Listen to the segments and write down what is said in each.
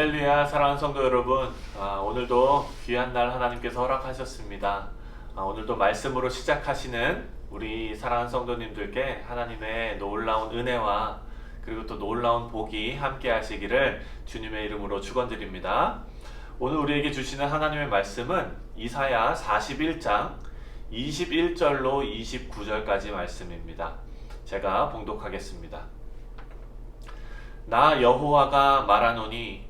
할렐루야 사랑하는 성도 여러분. 아, 오늘도 귀한 날 하나님께서 허락하셨습니다. 아, 오늘도 말씀으로 시작하시는 우리 사랑하는 성도님들께 하나님의 놀라운 은혜와 그리고 또 놀라운 복이 함께 하시기를 주님의 이름으로 축원드립니다. 오늘 우리에게 주시는 하나님의 말씀은 이사야 41장 21절로 29절까지 말씀입니다. 제가 봉독하겠습니다. 나 여호와가 말하노니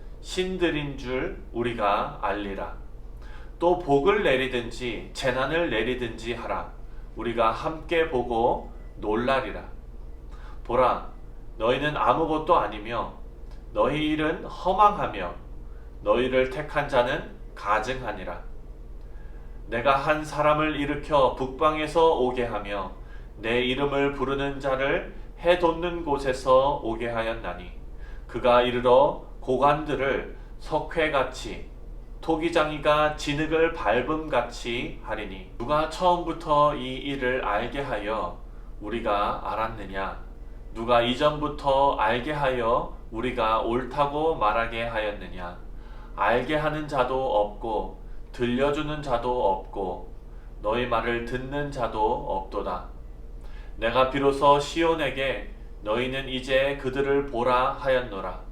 신들인 줄 우리가 알리라. 또 복을 내리든지 재난을 내리든지 하라. 우리가 함께 보고 놀라리라. 보라, 너희는 아무것도 아니며 너희 일은 허망하며 너희를 택한 자는 가증하니라. 내가 한 사람을 일으켜 북방에서 오게 하며 내 이름을 부르는 자를 해 돋는 곳에서 오게 하였나니 그가 이르러 고관들을 석회같이 토기장이가 진흙을 밟음같이 하리니 누가 처음부터 이 일을 알게 하여 우리가 알았느냐? 누가 이전부터 알게 하여 우리가 옳다고 말하게 하였느냐? 알게 하는 자도 없고 들려주는 자도 없고 너희 말을 듣는 자도 없도다. 내가 비로소 시온에게 너희는 이제 그들을 보라 하였노라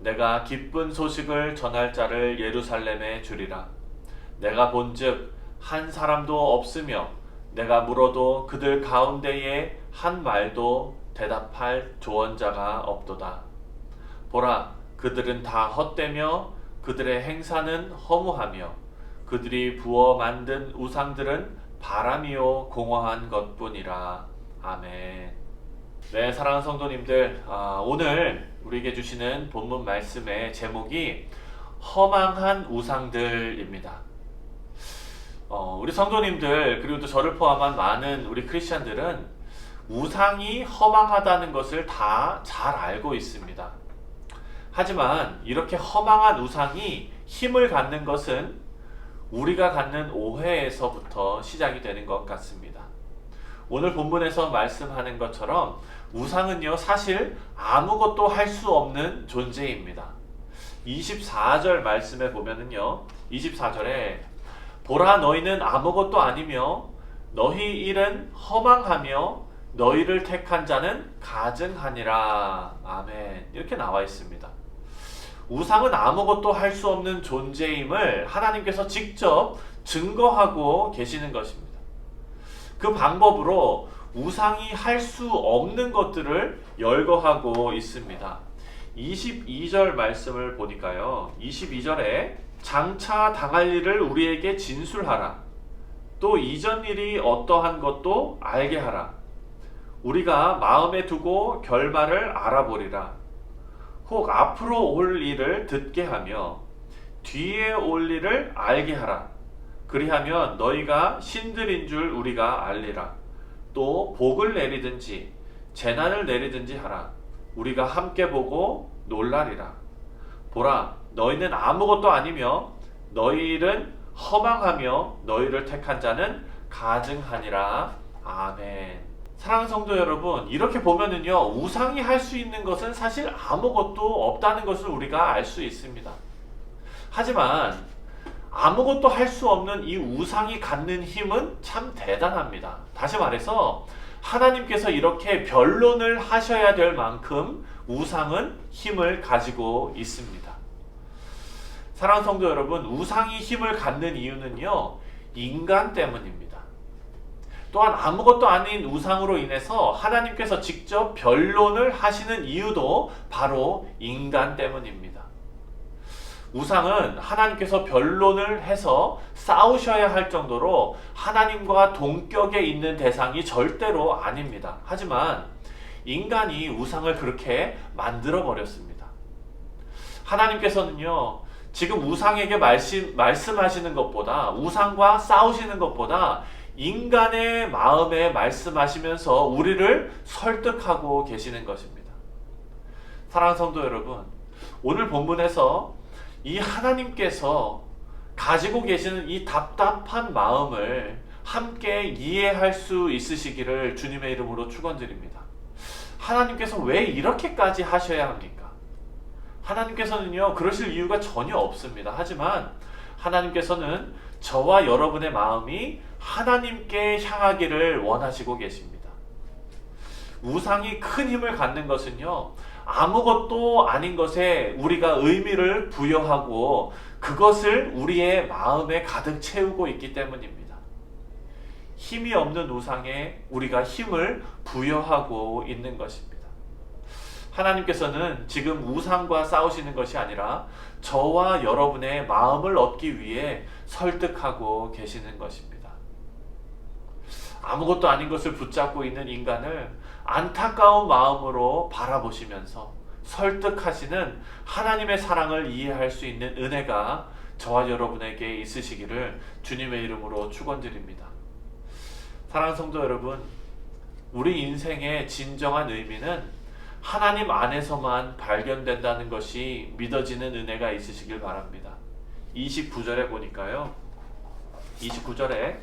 내가 기쁜 소식을 전할 자를 예루살렘에 주리라. 내가 본즉 한 사람도 없으며 내가 물어도 그들 가운데에 한 말도 대답할 조언자가 없도다. 보라, 그들은 다 헛되며 그들의 행사는 허무하며 그들이 부어 만든 우상들은 바람이요 공허한 것뿐이라. 아멘. 네, 사랑하는 성도님들, 아, 오늘 우리에게 주시는 본문 말씀의 제목이 허망한 우상들입니다. 어, 우리 성도님들 그리고 또 저를 포함한 많은 우리 크리스천들은 우상이 허망하다는 것을 다 잘 알고 있습니다. 하지만 이렇게 허망한 우상이 힘을 갖는 것은 우리가 갖는 오해에서부터 시작이 되는 것 같습니다. 오늘 본문에서 말씀하는 것처럼 우상은요, 사실 아무것도 할 수 없는 존재입니다. 24절 말씀에 보면은요, 24절에 보라 너희는 아무것도 아니며 너희 일은 허망하며 너희를 택한 자는 가증하니라. 아멘. 이렇게 나와 있습니다. 우상은 아무것도 할 수 없는 존재임을 하나님께서 직접 증거하고 계시는 것입니다. 그 방법으로 우상이 할 수 없는 것들을 열거하고 있습니다. 22절 말씀을 보니까요. 22절에 장차 당할 일을 우리에게 진술하라. 또 이전 일이 어떠한 것도 알게 하라. 우리가 마음에 두고 결말을 알아보리라. 혹 앞으로 올 일을 듣게 하며 뒤에 올 일을 알게 하라. 그리하면 너희가 신들인 줄 우리가 알리라. 또 복을 내리든지 재난을 내리든지 하라. 우리가 함께 보고 놀라리라. 보라, 너희는 아무것도 아니며 너희 일은 허망하며 너희를 택한 자는 가증하니라. 아멘. 사랑하는 성도 여러분, 이렇게 보면은요, 우상이 할 수 있는 것은 사실 아무것도 없다는 것을 우리가 알 수 있습니다. 하지만 아무것도 할 수 없는 이 우상이 갖는 힘은 참 대단합니다. 다시 말해서 하나님께서 이렇게 변론을 하셔야 될 만큼 우상은 힘을 가지고 있습니다. 사랑하는 성도 여러분, 우상이 힘을 갖는 이유는요, 인간 때문입니다. 또한 아무것도 아닌 우상으로 인해서 하나님께서 직접 변론을 하시는 이유도 바로 인간 때문입니다. 우상은 하나님께서 변론을 해서 싸우셔야 할 정도로 하나님과 동격에 있는 대상이 절대로 아닙니다. 하지만 인간이 우상을 그렇게 만들어 버렸습니다. 하나님께서는요, 지금 우상에게 말씀, 말씀하시는 것보다, 우상과 싸우시는 것보다, 인간의 마음에 말씀하시면서 우리를 설득하고 계시는 것입니다. 사랑하는 성도 여러분, 오늘 본문에서 이 하나님께서 가지고 계시는 이 답답한 마음을 함께 이해할 수 있으시기를 주님의 이름으로 축원드립니다. 하나님께서 왜 이렇게까지 하셔야 합니까? 하나님께서는요, 그러실 이유가 전혀 없습니다. 하지만 하나님께서는 저와 여러분의 마음이 하나님께 향하기를 원하시고 계십니다. 우상이 큰 힘을 갖는 것은요, 아무것도 아닌 것에 우리가 의미를 부여하고 그것을 우리의 마음에 가득 채우고 있기 때문입니다. 힘이 없는 우상에 우리가 힘을 부여하고 있는 것입니다. 하나님께서는 지금 우상과 싸우시는 것이 아니라 저와 여러분의 마음을 얻기 위해 설득하고 계시는 것입니다. 아무것도 아닌 것을 붙잡고 있는 인간을 안타까운 마음으로 바라보시면서 설득하시는 하나님의 사랑을 이해할 수 있는 은혜가 저와 여러분에게 있으시기를 주님의 이름으로 축원드립니다. 사랑하는 성도 여러분, 우리 인생의 진정한 의미는 하나님 안에서만 발견된다는 것이 믿어지는 은혜가 있으시길 바랍니다. 29절에 보니까요. 29절에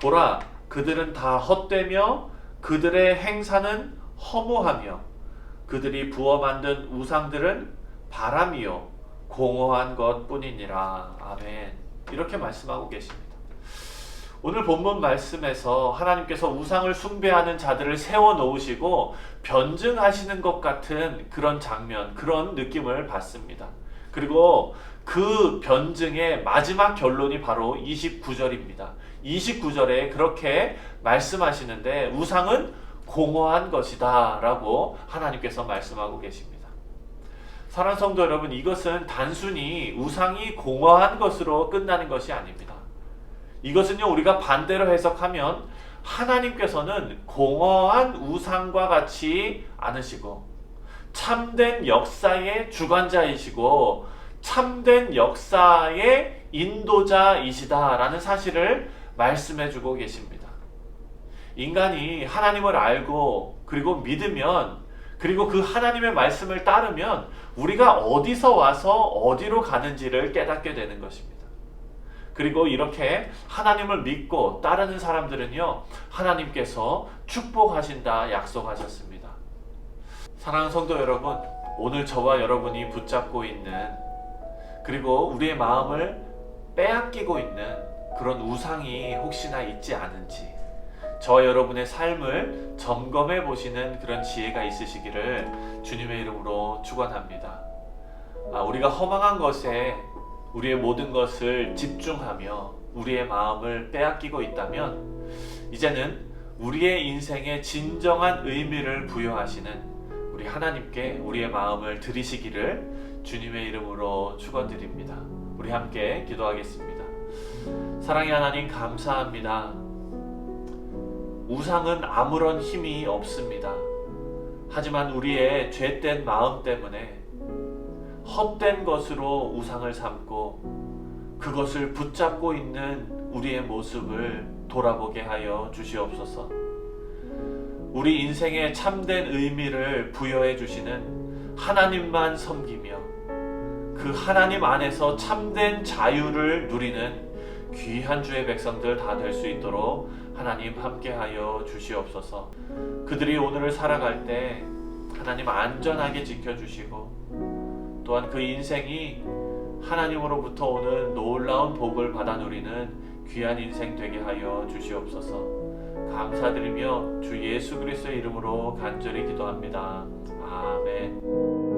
보라 그들은 다 헛되며 그들의 행사는 허무하며 그들이 부어 만든 우상들은 바람이요 공허한 것뿐이니라. 아멘. 이렇게 말씀하고 계십니다. 오늘 본문 말씀에서 하나님께서 우상을 숭배하는 자들을 세워 놓으시고 변증하시는 것 같은 그런 장면, 그런 느낌을 받습니다. 그리고 그 변증의 마지막 결론이 바로 29절입니다. 29절에 그렇게 말씀하시는데 우상은 공허한 것이다 라고 하나님께서 말씀하고 계십니다. 사랑 성도 여러분, 이것은 단순히 우상이 공허한 것으로 끝나는 것이 아닙니다. 이것은요, 우리가 반대로 해석하면 하나님께서는 공허한 우상과 같이 않으시고 참된 역사의 주관자이시고 참된 역사의 인도자이시다라는 사실을 말씀해 주고 계십니다. 인간이 하나님을 알고 그리고 믿으면 그리고 그 하나님의 말씀을 따르면 우리가 어디서 와서 어디로 가는지를 깨닫게 되는 것입니다. 그리고 이렇게 하나님을 믿고 따르는 사람들은요, 하나님께서 축복하신다 약속하셨습니다. 사랑하는 성도 여러분, 오늘 저와 여러분이 붙잡고 있는 그리고 우리의 마음을 빼앗기고 있는 그런 우상이 혹시나 있지 않은지 저와 여러분의 삶을 점검해 보시는 그런 지혜가 있으시기를 주님의 이름으로 축원합니다. 아, 우리가 허망한 것에 우리의 모든 것을 집중하며 우리의 마음을 빼앗기고 있다면 이제는 우리의 인생에 진정한 의미를 부여하시는 우리 하나님께 우리의 마음을 드리시기를 주님의 이름으로 축원드립니다. 우리 함께 기도하겠습니다. 사랑의 하나님 감사합니다. 우상은 아무런 힘이 없습니다. 하지만 우리의 죄된 마음 때문에 헛된 것으로 우상을 삼고 그것을 붙잡고 있는 우리의 모습을 돌아보게 하여 주시옵소서. 우리 인생에 참된 의미를 부여해 주시는 하나님만 섬기며 그 하나님 안에서 참된 자유를 누리는 귀한 주의 백성들 다 될 수 있도록 하나님 함께하여 주시옵소서. 그들이 오늘을 살아갈 때 하나님 안전하게 지켜주시고 또한 그 인생이 하나님으로부터 오는 놀라운 복을 받아 누리는 귀한 인생 되게 하여 주시옵소서. 감사드리며 주 예수 그리스도의 이름으로 간절히 기도합니다. 아멘.